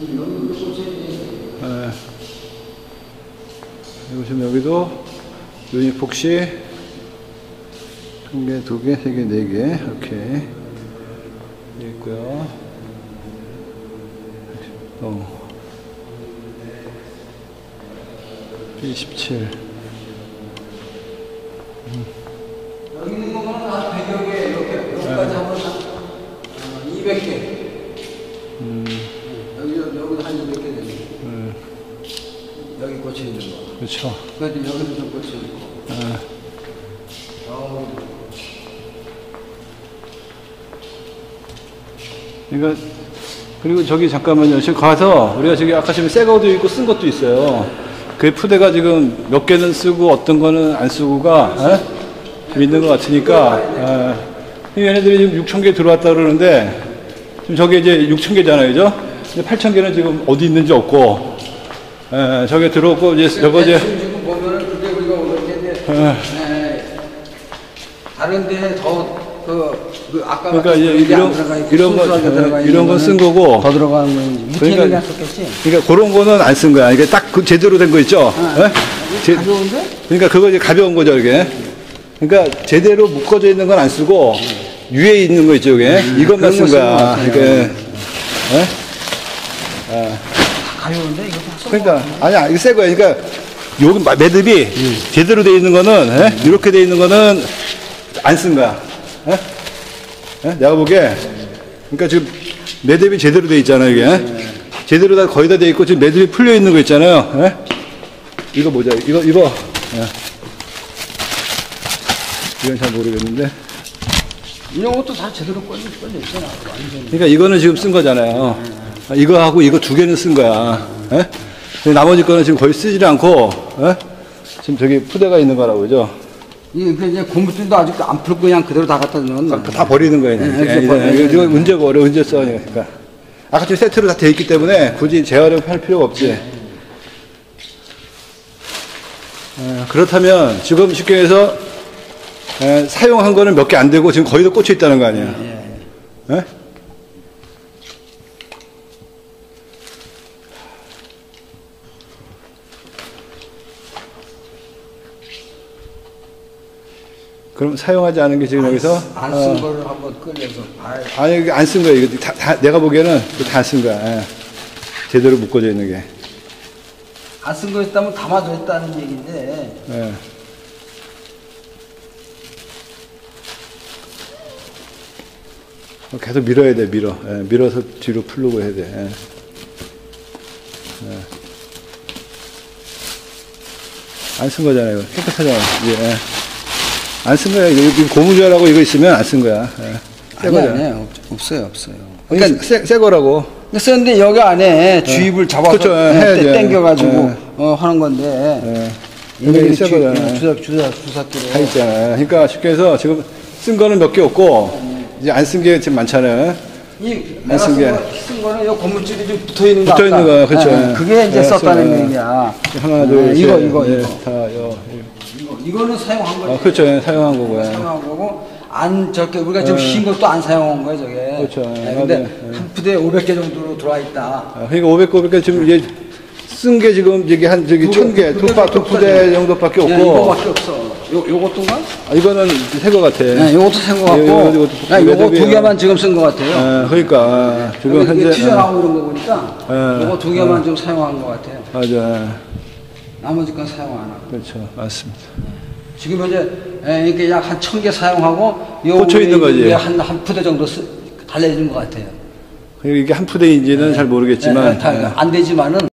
네. 보시면 여기도 유니폭시 한 개, 두 개, 세 개, 네 개. 이렇게 있고요. 어. B17. 음. 여기 있는 거만 다 100여 개, 이렇게, 여기까지 네. 한번 200개. 어, 음. 한 200개 되네. 음, 여기 꽂혀 있는 거. 그렇죠. 그래도 여기도 좀 꽂혀 있고. 아, 어, 그러니까 그리고 저기 잠깐만요. 지금 가서 우리가 저기 아까 지금 새 것도 있고 쓴 것도 있어요. 그 푸대가 지금 몇 개는 쓰고 어떤 거는 안 쓰고가 에? 좀 있는 것 같으니까 에. 얘네들이 지금 6천 개 들어왔다 그러는데 지금 저게 이제 6천 개잖아요, 그죠? 근데 8천 개는 지금 어디 있는지 없고 에, 저게 들어오고 이제 저거 이제 지금 보면은 그게 우리가 오늘 이제 에, 에, 다른 데에 더그 그 아까 그러니까 이제 이런 이런 거 이런 건 쓴 거고 더 들어가는 건지 그러니까 썼겠지. 그러니까 그런 거는 안 쓴 거야. 이게 딱그 제대로 된 거 있죠? 에? 제- 가벼운데? 그러니까 그거 이제 가벼운 거죠, 이게. 그러니까 제대로 묶어져 있는 건 안 쓰고 위에 있는 거 있죠, 이게. 이것만 그런 쓴 거야. 이게. 예? 가벼운데 이거. 그러니까 아니야, 이거 새 거야. 그러니까 여기 마- 매듭이 제대로 돼 있는 거는 예? 이렇게 돼 있는 거는 안 쓴 거야. 예? 예? 내가 보기에 그러니까 지금 매듭이 제대로 돼 있잖아요, 이게. 제대로 다 거의 다 돼 있고 지금 매듭이 풀려 있는 거 있잖아요. 예? 이거 보자. 이거 이거. 예. 이건 잘 모르겠는데. 이런 것도 다 제대로 걸려 있잖아. 완전. 그러니까 이거는 지금 쓴 거잖아요. 아, 이거 하고 이거 두 개는 쓴 거야. 예? 근데 나머지 거는 지금 거의 쓰질 않고, 예? 지금 저기 푸대가 있는 거라고, 그죠? 이게 그 이제 고무줄도 아직 안 풀고 그냥 그대로 다 갖다 놓은 아, 다 버리는 거예요. 네. 이거, 언제 버려, 언제 써. 그러니까. 아까 지금 세트로 다 돼 있기 때문에 굳이 재활용할 필요가 없지. 어, 그렇다면 지금 쉽게 해서 에, 사용한 거는 몇 개 안 되고 지금 거의 다 꽂혀 있다는 거 아니에요? 예? 그럼 사용하지 않은 게 지금 여기서 안 어, 쓴 거를 한번 끌려서 아니 안 쓴 거야 이거 다, 다- 내가 보기에는 다 쓴 거야 예. 제대로 묶어져 있는 게 안 쓴 거였다면 담아뒀다는 얘기인데 예. 어, 계속 밀어야 돼 밀어 예, 밀어서 뒤로 풀고 해야 돼 예. 예. 안쓴 거잖아요 이거 깨끗하잖아 예. 안 쓴 거야 이거 이거 고무줄하고 이거 있으면 안 쓴 거야 예. 새 아니 아니 없- 없어요 없어요. 그러니까 새, 새 거라고 썼는데 여기 안에 주입을 잡아서 예, 네, 예. 어, 하는 건데 예. 여기 새 주- 거잖아 주사 주사 주사기로 다 있잖아요. 그러니까 쉽게 해서 지금 쓴 거는 몇 개 없고 이제 안 쓴 게 지금 많잖아요. 이안 내가 쓴 쓴, 게. 거, 쓴 거는 요 고무줄이 좀 붙어 있는 거 붙어 있는. 거, 그렇죠. 예, 그게 이제 예, 썼다는. 얘기야. 하나, 예, 둘, 셋, 이거 이거 넷, 이거. 다, 여, 이거 이거는 사용한 거지. 아, 그렇죠. 예, 사용한 거고요. 사용한 거고 안 저렇게 우리가 지금 쉰 것도 안 사용한 거예요 저게. 그렇죠. 예, 예, 근데 맞아요. 한 푸대에 500개 정도로 들어와 있다. 아, 그러니까 500, 500개 지금 이제 쓴 게 지금 이게 한 저기 두천 개, 개, 두두 파, 개두 푸대 정도밖에 예, 없고. 이거밖에 없어. 요 요것도가? 아, 이거는 새 거 같아. 네, 요것도 쓴거 예, 같고. 이거, 이것도 야, 요거 두. 개만 지금 쓴거 같아요. 아, 그러니까 아, 지금 이게 현재 튀어나오고 이런 거 보니까 예. 요거 두 개만 좀 사용한 거 같아요. 아, 맞아. 나머지 건 사용 안 하고. 그렇죠. 맞습니다. 지금 현재 예, 이렇게 약 한 천 개 사용하고 요 꽂혀 있는 거지. 한, 한 푸대 정도 쓰, 달려있는 것 같아요. 이게 한 푸대인지는 잘 모르겠지만 예, 예, 다, 안 되지만은